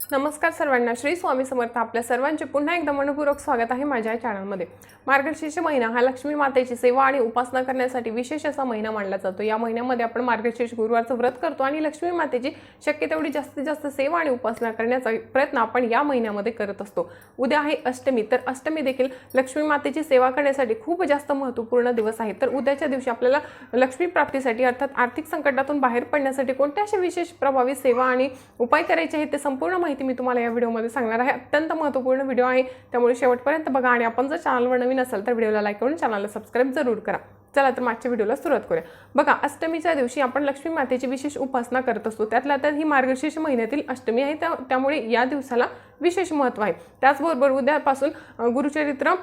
नमस्कार सर्वांना. श्री स्वामी समर्थ आपल्या सर्वांचे पुन्हा एकदा मनपूर्वक स्वागत आहे माझ्या या चॅनलमध्ये मार्गशीर्ष महिना हा लक्ष्मी मातेची सेवा आणि उपासना करण्यासाठी विशेष असा महिना मानला जातो. या महिन्यामध्ये आपण मार्गशीर्ष गुरुवारचं व्रत करतो आणि लक्ष्मी मातेची शक्य तेवढी जास्तीत जास्त सेवा आणि उपासना करण्याचा प्रयत्न आपण या महिन्यामध्ये करत असतो. उद्या आहे अष्टमी. तर अष्टमी देखील लक्ष्मी मातेची सेवा करण्यासाठी खूप जास्त महत्त्वपूर्ण दिवस आहे. तर उद्याच्या दिवशी आपल्याला लक्ष्मी प्राप्तीसाठी अर्थात आर्थिक संकटातून बाहेर पडण्यासाठी कोणत्या अशा विशेष प्रभावी सेवा आणि उपाय करायचे आहेत ते संपूर्ण माहिती मी तुम्हाला या व्हिडिओमध्ये सांगणार आहे. अत्यंत महत्त्वपूर्ण व्हिडिओ आहे. त्यामुळे शेवटपर्यंत बघा आणि आपण जर चॅनलवर नवीन असाल तर व्हिडिओला लाईक करून चॅनलला सबस्क्राईब जरूर करा. चला तर मागच्या व्हिडिओला सुरुवात करूया. बघा अष्टमीच्या दिवशी आपण लक्ष्मी मातेची विशेष उपासना करत असतो. त्यातल्या त्यात ही मार्गशीर्ष महिन्यातील अष्टमी आहे. त्या त्यामुळे या दिवसाला विशेष महत्त्व आहे. त्याचबरोबर उद्यापासून गुरुचरित्र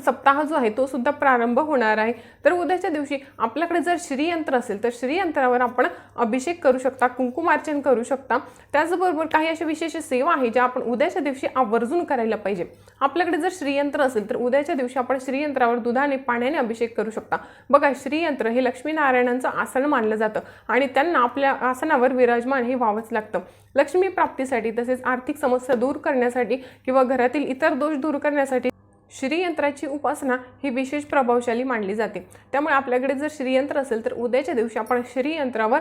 सप्ताह जो आहे तो सुद्धा प्रारंभ होणार आहे. तर उद्याच्या दिवशी आपल्याकडे जर श्रीयंत्र असेल तर श्रीयंत्रावर आपण अभिषेक करू शकता कुंकुमार्चन करू शकता. त्याचबरोबर काही अशा विशेष सेवा आहे ज्या आपण उद्याच्या दिवशी आवर्जून करायला पाहिजे. आपल्याकडे जर श्रीयंत्र असेल तर उद्याच्या दिवशी आपण श्रीयंत्रावर दुधाने पाण्याने अभिषेक करू शकता. बघा श्रीयंत्र हे लक्ष्मीनारायणांचं आसन मानलं जातं आणि त्यांना आपल्या आसनावर विराजमान हे व्हावंच लागतं. लक्ष्मी प्राप्तीसाठी तसेच आर्थिक समस्या दूर करण्यासाठी किंवा घरातील इतर दोष दूर करण्यासाठी श्रीयंत्राची उपासना ही विशेष प्रभावशाली मानली जाते. त्यामुळे आपल्याकडे जर श्रीयंत्र असेल तर उद्याच्या दिवशी आपण श्रीयंत्रावर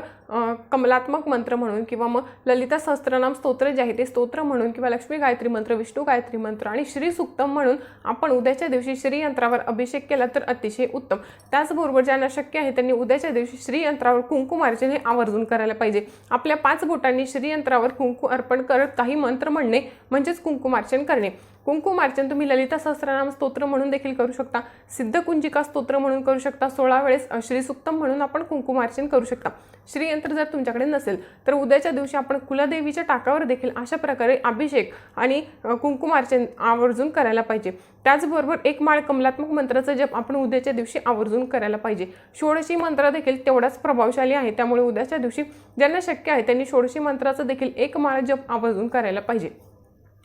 कमलात्मक मंत्र म्हणून किंवा मग ललिता सहस्त्रनाम स्तोत्र जे आहे ते स्तोत्र म्हणून किंवा लक्ष्मी गायत्री मंत्र विष्णू गायत्री मंत्र आणि श्री सुक्तम म्हणून आपण उद्याच्या दिवशी श्रीयंत्रावर अभिषेक केला तर अतिशय उत्तम. त्याचबरोबर ज्यांना शक्य आहे त्यांनी उद्याच्या दिवशी श्रीयंत्रावर कुंकुमार्चन हे आवर्जून करायला पाहिजे. आपल्या पाच बोटांनी श्रीयंत्रावर कुंकू अर्पण करत काही मंत्र म्हणणे म्हणजेच कुंकुमार्चन करणे. कुंकुमार्चन तुम्ही ललिता सहस्रनाम स्तोत्र म्हणून देखील करू शकता. सिद्धकुंजिका स्तोत्र म्हणून करू शकता. सोळा वेळेस अ, श्रीसुक्तम म्हणून आपण कुंकुमार्चन करू शकता. श्रीयंत्र जर तुमच्याकडे नसेल तर उद्याच्या दिवशी आपण कुलदेवीच्या टाकावर देखील अशा प्रकारे अभिषेक आणि कुंकुमार्चन आवर्जून करायला पाहिजे. त्याचबरोबर एक माळ कमलात्मक मंत्राचा जप आपण उद्याच्या दिवशी आवर्जून करायला पाहिजे. षोडशी मंत्र देखील तेवढाच प्रभावशाली आहे. त्यामुळे उद्याच्या दिवशी ज्यांना शक्य आहे त्यांनी षोडशी मंत्राचा देखील एक माळ जप आवर्जून करायला पाहिजे.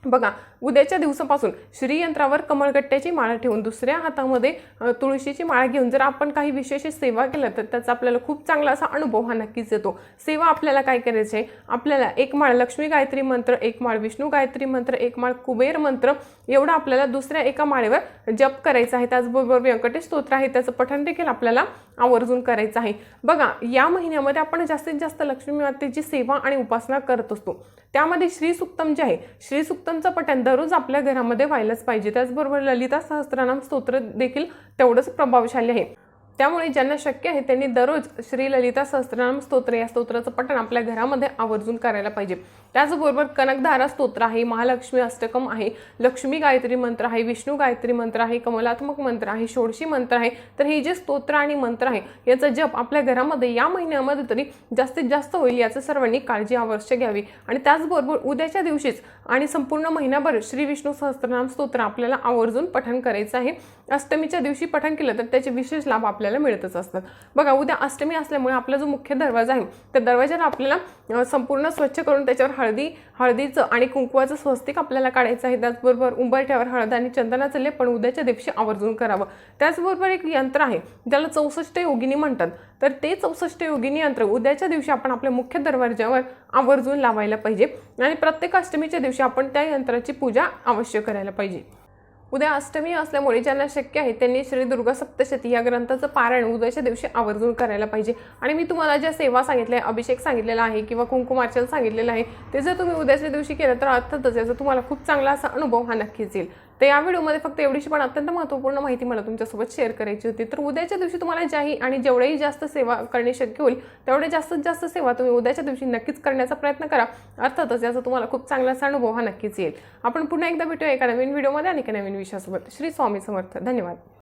बघा उद्याच्या दिवसापासून श्रीयंत्रावर कमळगट्ट्याची माळ ठेवून दुसऱ्या हातामध्ये तुळशीची माळ घेऊन जर आपण काही विशेष सेवा केल्या तर त्याचा आपल्याला खूप चांगला असा अनुभव हा नक्कीच येतो. सेवा आपल्याला काय करायची आहे आपल्याला एक माळ लक्ष्मी गायत्री मंत्र एक माळ विष्णू गायत्री मंत्र एक माळ कुबेर मंत्र एवढा आपल्याला दुसऱ्या एका माळेवर जप करायचा आहे. त्याचबरोबर व्यंकटेश स्तोत्र आहे. त्याचं पठण देखील आपल्याला आवर्जून करायचं आहे. बघा या महिन्यामध्ये आपण जास्तीत जास्त लक्ष्मी मातेची सेवा आणि उपासना करत असतो. त्यामध्ये श्रीसुक्तम जे आहे श्रीसुक्तमचं पठण दररोज आपल्या घरामध्ये व्हायलाच पाहिजे. त्याचबरोबर ललिता सहस्त्रनाम स्तोत्र देखील तेवढंच प्रभावशाली आहे. त्यामुळे ज्यांना शक्य आहे त्यांनी दररोज श्री ललिता सहस्त्रनाम स्तोत्र या स्तोत्राचं पठण आपल्या घरामध्ये आवर्जून करायला पाहिजे. त्याचबरोबर कनकधारा स्तोत्र आहे महालक्ष्मी अष्टकम आहे लक्ष्मी गायत्री मंत्र आहे विष्णू गायत्री मंत्र आहे कमलात्मक मंत्र आहे षोडशी मंत्र आहे. तर हे जे स्तोत्र आणि मंत्र आहे याचा जप आपल्या घरामध्ये या महिन्यामध्ये तरी जास्तीत जास्त होईल याचं सर्वांनी काळजी अवश्य घ्यावी. आणि त्याचबरोबर उद्याच्या दिवशीच आणि संपूर्ण महिनाभर श्री विष्णू सहस्त्रनाम स्तोत्र आपल्याला आवर्जून पठण करायचं आहे. अष्टमीच्या दिवशी पठण केलं तर त्याचे विशेष लाभ आपल्याला मिळतच असतात. बघा उद्या अष्टमी असल्यामुळे आपला जो मुख्य दरवाजा आहे त्या दरवाजाला आपल्याला संपूर्ण स्वच्छ करून त्याच्यावर हळदी हळदीचं आणि कुंकवाचं स्वस्तिक आपल्याला काढायचं आहे. त्याचबरोबर उंबरठ्यावर हळद आणि चंदनाचं लेप पण उद्याच्या दिवशी आवर्जून करावं. त्याचबरोबर एक यंत्र आहे ज्याला चौसष्ट योगिनी म्हणतात. तर ते चौसष्ट योगिनी यंत्र उद्याच्या दिवशी आपण आपल्या मुख्य दरवाजावर आवर्जून लावायला पाहिजे आणि प्रत्येक अष्टमीच्या दिवशी आपण त्या यंत्राची पूजा अवश्य करायला पाहिजे. उद्या अष्टमी असल्यामुळे ज्यांना शक्य आहे त्यांनी श्री दुर्गा सप्तशती या ग्रंथाचं पारायण उद्याच्या दिवशी आवर्जून करायला पाहिजे. आणि मी तुम्हाला ज्या सेवा सांगितल्या अभिषेक सांगितलेला आहे किंवा कुंकुमार्चन सांगितलेलं आहे ते जर तुम्ही उद्याच्या दिवशी केलं तर अर्थातच याचा तुम्हाला खूप चांगला असा अनुभव हा नक्कीच येईल. तर या व्हिडिओमध्ये फक्त एवढीशी पण अत्यंत महत्त्वपूर्ण माहिती मला तुमच्यासोबत शेअर करायची होती. तर उद्याच्या दिवशी तुम्हाला ज्याही आणि जेवढेही जास्त सेवा करणे शक्य होईल तेवढे जास्तीत जास्त सेवा तुम्ही उद्याच्या दिवशी नक्कीच करण्याचा प्रयत्न करा. अर्थातच याचा तुम्हाला खूप चांगला अनुभव हा नक्कीच येईल. आपण पुन्हा एकदा भेटूया एका नवीन व्हिडिओमध्ये आणि एका नवीन विषयासोबत. श्री स्वामी समर्थ. धन्यवाद.